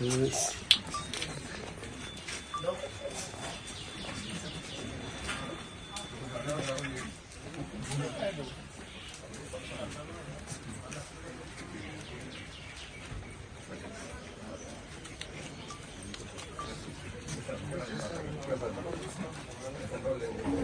Dois. Thank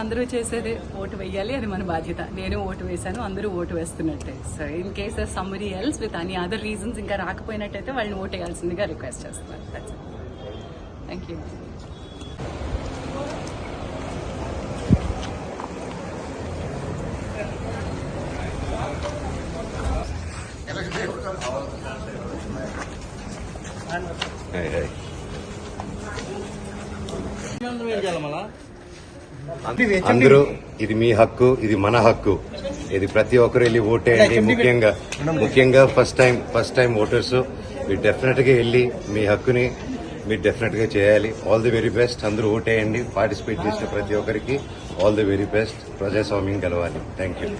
అందరూ చేసేది vote వేయాలి అది మన బాధ్యత. నేను ఓటు వేశాను అందరూ vote వేస్తున్నట్టే. So in case somebody else with any other reasons ఇంకా రాకపోయినట్టయితే వాళ్ళని ఓటు వేయాల్సిందిగా రిక్వెస్ట్ చేస్తున్నాను థ్యాంక్ యూ అందరూ ఇది మీ హక్కు ఇది మన హక్కు. ఇది ప్రతి ఒక్కరు వెళ్ళి ఓటేయండి. ముఖ్యంగా ముఖ్యంగా first time first time voters మీరు డెఫినెట్గా వెళ్ళి మీ హక్కుని మీరు డెఫినెట్గా చేయాలి. ఆల్ ది వెరీ బెస్ట్ అందరూ ఓటేయండి. పార్టిసిపేట్ చేసిన ప్రతి ఒక్కరికి ఆల్ ది వెరీ బెస్ట్ ప్రజాస్వామ్యం గెలవాలి. థ్యాంక్ యూ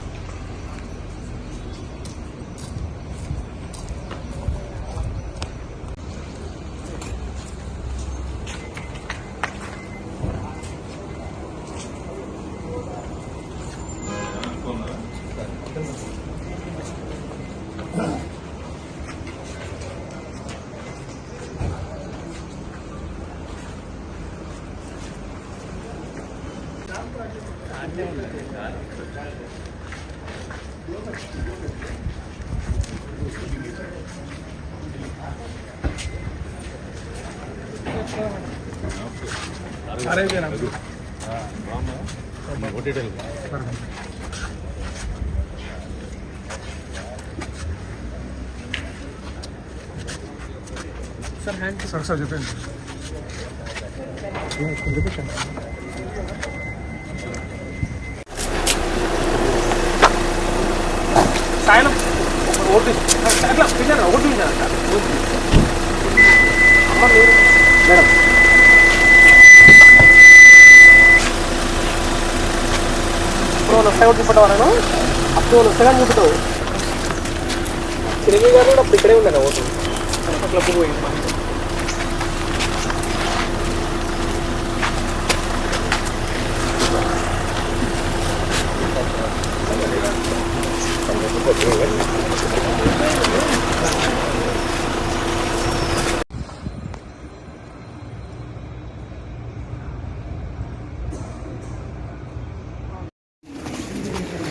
సార్ సార్ చెప్పండి సాయం ఓటు అట్లా పిల్లలు ఓటు అమ్మ మీరు మేడం. ఇప్పుడు వాళ్ళు వస్తాయి ఓటు నేను అప్పుడు వాళ్ళు వస్తాగా ముట్టుతావు చిరంజీవి గారు కూడా అప్పుడు ఇక్కడే ఉన్నాను ఓటు. అట్లా పోయింది.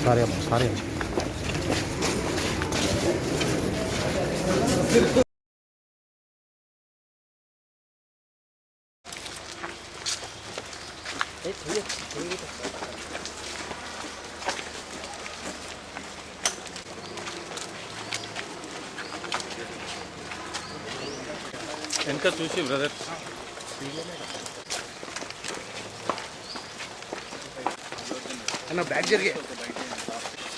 సారీ అమ్మ సారీ అమ్మ వెనక చూసి బ్రదర్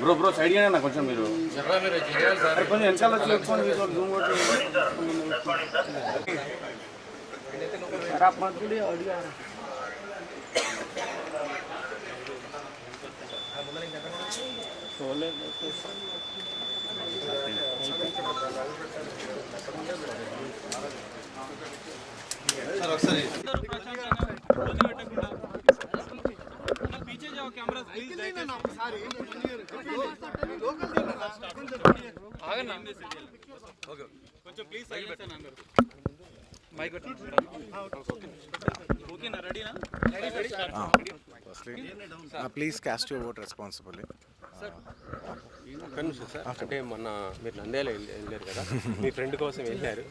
బ్రో బ్రో సైడ్ గానే నాకు కొంచెం మీరు. అరే, కొంచెం మీకు please cast your vote responsibly అంటే మొన్న మీరు నంద్యాల వెళ్ళారు కదా. మీ ఫ్రెండ్ కోసం వెళ్ళారు.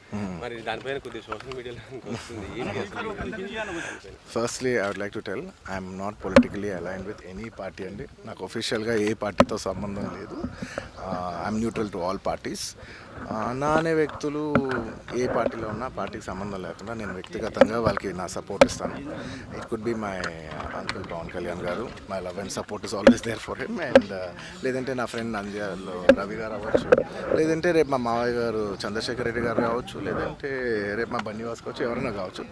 మరి దానిపైన కొద్దిగా సోషల్ మీడియాలో వస్తుంది. Firstly I would like to tell I'm not politically aligned with any party అండి. నాకు ఒఫీషియల్గా ఏ పార్టీతో సంబంధం లేదు. I'm neutral to all parties నా అనే వ్యక్తులు ఏ పార్టీలో ఉన్నా పార్టీకి సంబంధం లేకుండా నేను వ్యక్తిగతంగా వాళ్ళకి నా సపోర్ట్ ఇస్తాను. It could be my uncle Pavan Kalyan garu. My love and support is always there for him and లేదంటే నా ఫ్రెండ్ నంద్యాలలో రవి గారు అవ్వచ్చు. లేదంటే రేపు మా మావయ్య గారు చంద్రశేఖర్ రెడ్డి గారు కావచ్చు లేదంటే రేపు మా బన్నివాస్ కావచ్చు ఎవరైనా కావచ్చు.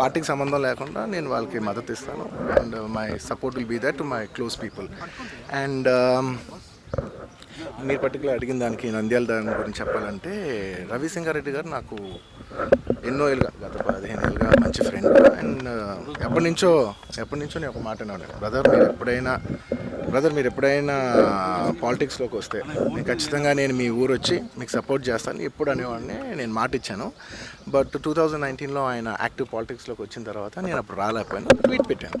పార్టీకి సంబంధం లేకుండా నేను వాళ్ళకి మద్దతు ఇస్తాను. And my support will be that to my close people. And మీరు పర్టికులర్ అడిగిన దానికి నంద్యాల దాని గురించి చెప్పాలంటే రవి సింగారెడ్డి గారు నాకు ఎన్నో ఏళ్ళుగా గత పదిహేను ఏళ్ళుగా మంచి ఫ్రెండ్ అండ్ ఎప్పటి నుంచో ఎప్పటి నుంచో నేను ఒక మాట అన్నాడు బ్రదర్ మీరు ఎప్పుడైనా బ్రదర్ మీరు ఎప్పుడైనా పాలిటిక్స్లోకి వస్తే నేను ఖచ్చితంగా నేను మీ ఊరు వచ్చి మీకు సపోర్ట్ చేస్తాను. ఎప్పుడు అనేవాడిని నేను మాట ఇచ్చాను. బట్ టూ థౌజండ్ నైన్టీన్లో ఆయన యాక్టివ్ పాలిటిక్స్లోకి వచ్చిన తర్వాత నేను అప్పుడు రాలేకపోయాను. ట్వీట్ పెట్టాను.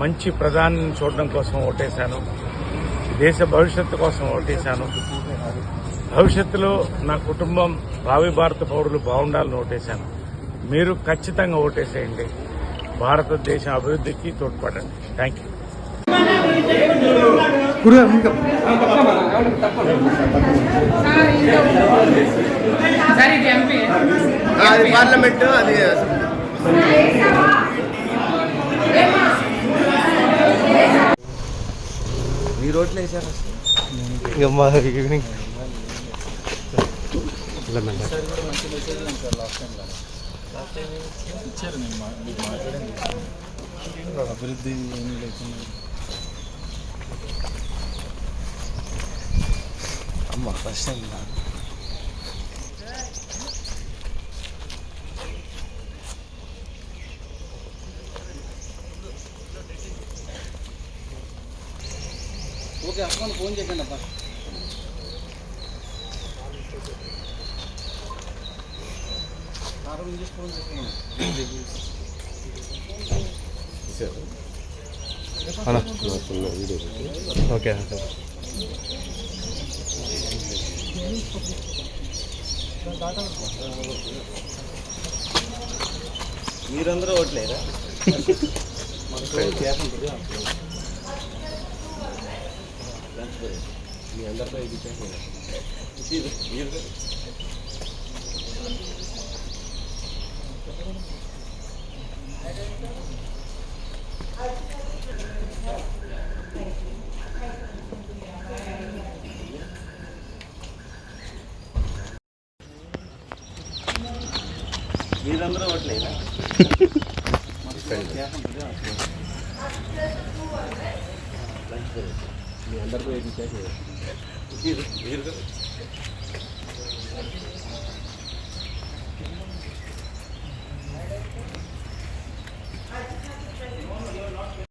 మంచి ప్రధాని చూడడం కోసం ఓటేశాను. దేశ భవిష్యత్తు కోసం ఓటేశాను. భవిష్యత్తులో నా కుటుంబం భావి భారత పౌరులు బాగుండాలని ఓటేశాను. మీరు ఖచ్చితంగా ఓటేసేయండి. భారతదేశం అభివృద్ధికి తోడ్పడండి. థ్యాంక్ యూ అది పార్లమెంట్ అది ఈవినింగ్ అభివృద్ధి ఏమీ లేకుండా అమ్మ ఫస్ట్ టైం ఓకే అప్పుడు ఫోన్ చేయండి అబ్బా. ఫోన్ చేస్తున్నాను ఓకే మీరందరూ ఓట్లేరా? మీ అందరితో ఇది మీరందరూ ఓట్లేరా మీ అందరితో ఏది చేసేది?